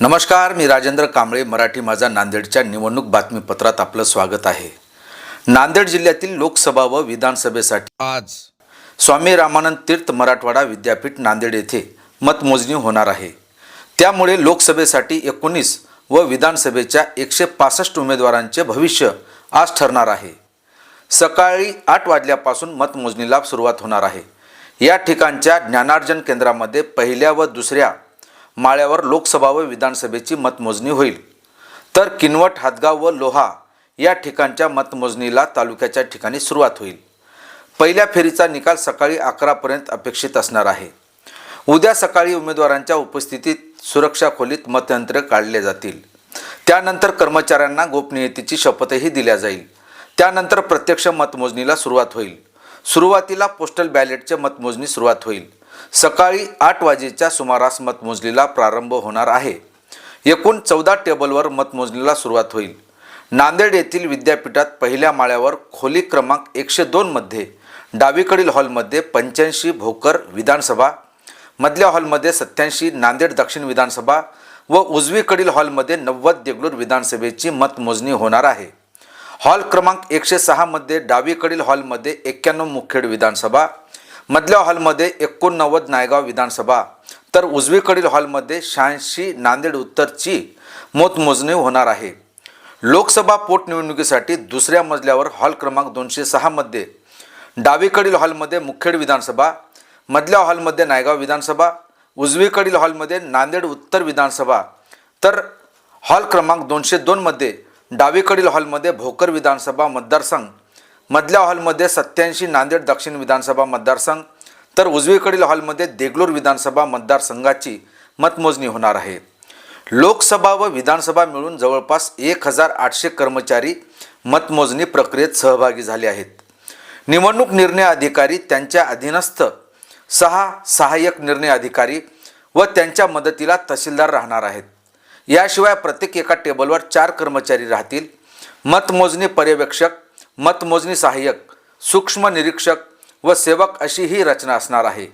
नमस्कार मी राजेंद्र कांबळे मराठी माझा नांदेडच्या निवडणूक बातमीपत्रात आपलं स्वागत आहे. नांदेड जिल्ह्यातील लोकसभा व विधानसभेसाठी आज स्वामी रामानंद तीर्थ मराठवाडा विद्यापीठ नांदेड येथे मतमोजणी होणार आहे. त्यामुळे लोकसभेसाठी एकोणीस व विधानसभेच्या एकशे पासष्ट उमेदवारांचे भविष्य आज ठरणार आहे. सकाळी आठ वाजल्यापासून मतमोजणीला सुरुवात होणार आहे. या ठिकाणच्या ज्ञानार्जन केंद्रामध्ये पहिल्या व दुसऱ्या माळ्यावर लोकसभा व विधानसभेची मतमोजणी होईल. तर किनवट हातगाव व लोहा या ठिकाणच्या मतमोजणीला तालुक्याच्या ठिकाणी सुरुवात होईल. पहिल्या फेरीचा निकाल सकाळी अकरापर्यंत अपेक्षित असणार आहे. उद्या सकाळी उमेदवारांच्या उपस्थितीत सुरक्षा खोलीत मतयंत्र काढले जातील. त्यानंतर कर्मचाऱ्यांना गोपनीयतेची शपथही दिल्या जाईल. त्यानंतर प्रत्यक्ष मतमोजणीला सुरुवात होईल. सुरुवातीला पोस्टल बॅलेटचे मतमोजणी सुरुवात होईल. सकाळी आठ वाजेच्या सुमारास मतमोजणीला प्रारंभ होणार आहे. एकूण चौदा टेबलवर मतमोजणीला सुरुवात होईल. नांदेड येथील विद्यापीठात पहिल्या माळ्यावर खोली क्रमांक एकशे दोनमध्ये डावीकडील हॉलमध्ये पंच्याऐंशी भोकर विधानसभा मधल्या हॉलमध्ये सत्याऐंशी नांदेड दक्षिण विधानसभा व उजवीकडील हॉलमध्ये नव्वद देगलूर विधानसभेची मतमोजणी होणार आहे. हॉल क्रमांक एकशे सहामध्ये डावीकडील हॉलमध्ये एक्क्याण्णव मुखेड विधानसभा मधल्या हॉलमध्ये एकोणनव्वद नायगाव विधानसभा तर उजवीकडील हॉलमध्ये शहाऐंशी नांदेड उत्तरची मतमोजणी होणार आहे. लोकसभा पोटनिवडणुकीसाठी दुसऱ्या मजल्यावर हॉल क्रमांक दोनशे सहामध्ये डावीकडील हॉलमध्ये मुखेड विधानसभा मधल्या हॉलमध्ये नायगाव विधानसभा उजवीकडील हॉलमध्ये नांदेड उत्तर विधानसभा तर हॉल क्रमांक दोनशे दोनमध्ये डावीकडील हॉलमध्ये भोकर विधानसभा मतदारसंघ मधल्या हॉलमध्ये सत्याऐंशी नांदेड दक्षिण विधानसभा मतदारसंघ तर उजवीकडील हॉलमध्ये देगलूर विधानसभा मतदारसंघाची मतमोजणी होणार आहे. लोकसभा व विधानसभा मिळून जवळपास एक हजार आठशे कर्मचारी मतमोजणी प्रक्रियेत सहभागी झाले आहेत. निवडणूक निर्णय अधिकारी त्यांच्या अधीनस्थ सहा सहाय्यक निर्णय अधिकारी व त्यांच्या मदतीला तहसीलदार राहणार आहेत. याशिवाय प्रत्येक एका टेबलवर चार कर्मचारी राहतील. मतमोजणी पर्यवेक्षक मतमोजणी सहाय्यक सूक्ष्म निरीक्षक व सेवक अशी ही रचना असणार आहे.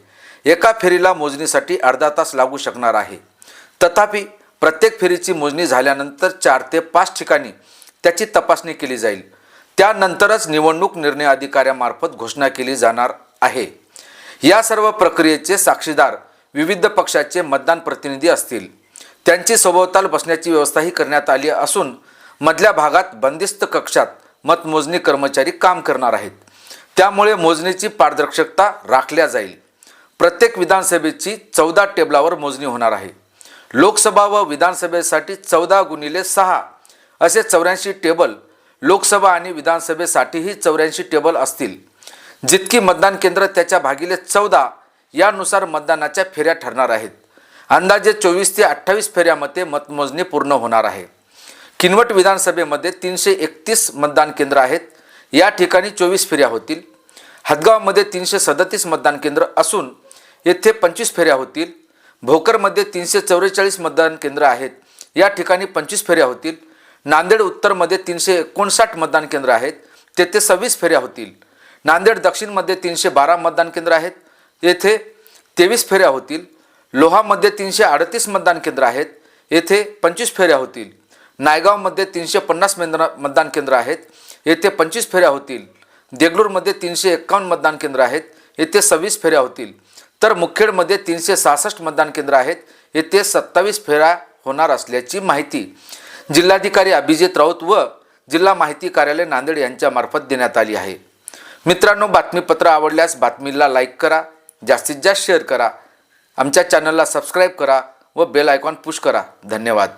एका फेरीला मोजणीसाठी अर्धा तास लागू शकणार आहे. तथापि प्रत्येक फेरीची मोजणी झाल्यानंतर चार ते पाच ठिकाणी त्याची तपासणी केली जाईल. त्यानंतरच निवडणूक निर्णय अधिकाऱ्यामार्फत घोषणा केली जाणार आहे. या सर्व प्रक्रियेचे साक्षीदार विविध पक्षाचे मतदान प्रतिनिधी असतील. त्यांची सभोवताल बसण्याची व्यवस्थाही करण्यात आली असून मधल्या भागात बंदिस्त कक्षात मतमोजणी कर्मचारी काम करणार आहेत. त्यामुळे मोजणीची पारदर्शकता राखल्या जाईल. प्रत्येक विधानसभेची चौदा टेबलावर मोजणी होणार आहे. लोकसभा व विधानसभेसाठी चौदा गुणिले सहा असे चौऱ्याऐंशी टेबल लोकसभा आणि विधानसभेसाठीही चौऱ्याऐंशी टेबल असतील. जितकी मतदान केंद्र त्याच्या भागिले चौदा यानुसार मतदानाच्या फेऱ्या ठरणार आहेत. अंदाजे चोवीस ते अठ्ठावीस फेऱ्यामध्ये मतमोजणी पूर्ण होणार आहे. किनवट विधानसभेमध्ये तीनशे एकतीस मतदान केंद्र आहेत. या ठिकाणी चोवीस फेऱ्या होतील. हदगावमध्ये तीनशे सदतीस मतदान केंद्र असून येथे पंचवीस फेऱ्या होतील. भोकरमध्ये तीनशे चौवेचाळीस मतदान केंद्र आहेत. या ठिकाणी पंचवीस फेऱ्या होतील. नांदेड उत्तरमध्ये तीनशे एकोणसाठ मतदान केंद्र आहेत. तेथे सव्वीस फेऱ्या होतील. नांदेड दक्षिणमध्ये तीनशे बारा मतदान केंद्र आहेत. येथे तेवीस फेऱ्या होतील. लोहामध्ये तीनशे अडतीस मतदान केंद्र आहेत. येथे पंचवीस फेऱ्या होतील. नायगावमध्ये तीनशे पन्नास मेंद्र मतदान केंद्र आहेत. येथे पंचवीस फेऱ्या होतील. देगलूरमध्ये तीनशे एक्कावन्न मतदान केंद्र आहेत. येथे सव्वीस फेऱ्या होतील. तर मुखेडमध्ये तीनशे सहासष्ट मतदान केंद्र आहेत. येथे सत्तावीस फेऱ्या होणार असल्याची माहिती जिल्हाधिकारी अभिजित राऊत व जिल्हा माहिती कार्यालय नांदेड यांच्यामार्फत देण्यात आली आहे. मित्रांनो बातमीपत्र आवडल्यास बातमीला लाईक करा. जास्तीत जास्त शेअर करा. आमच्या चॅनलला सबस्क्राईब करा व बेल आयकॉन पुश करा. धन्यवाद.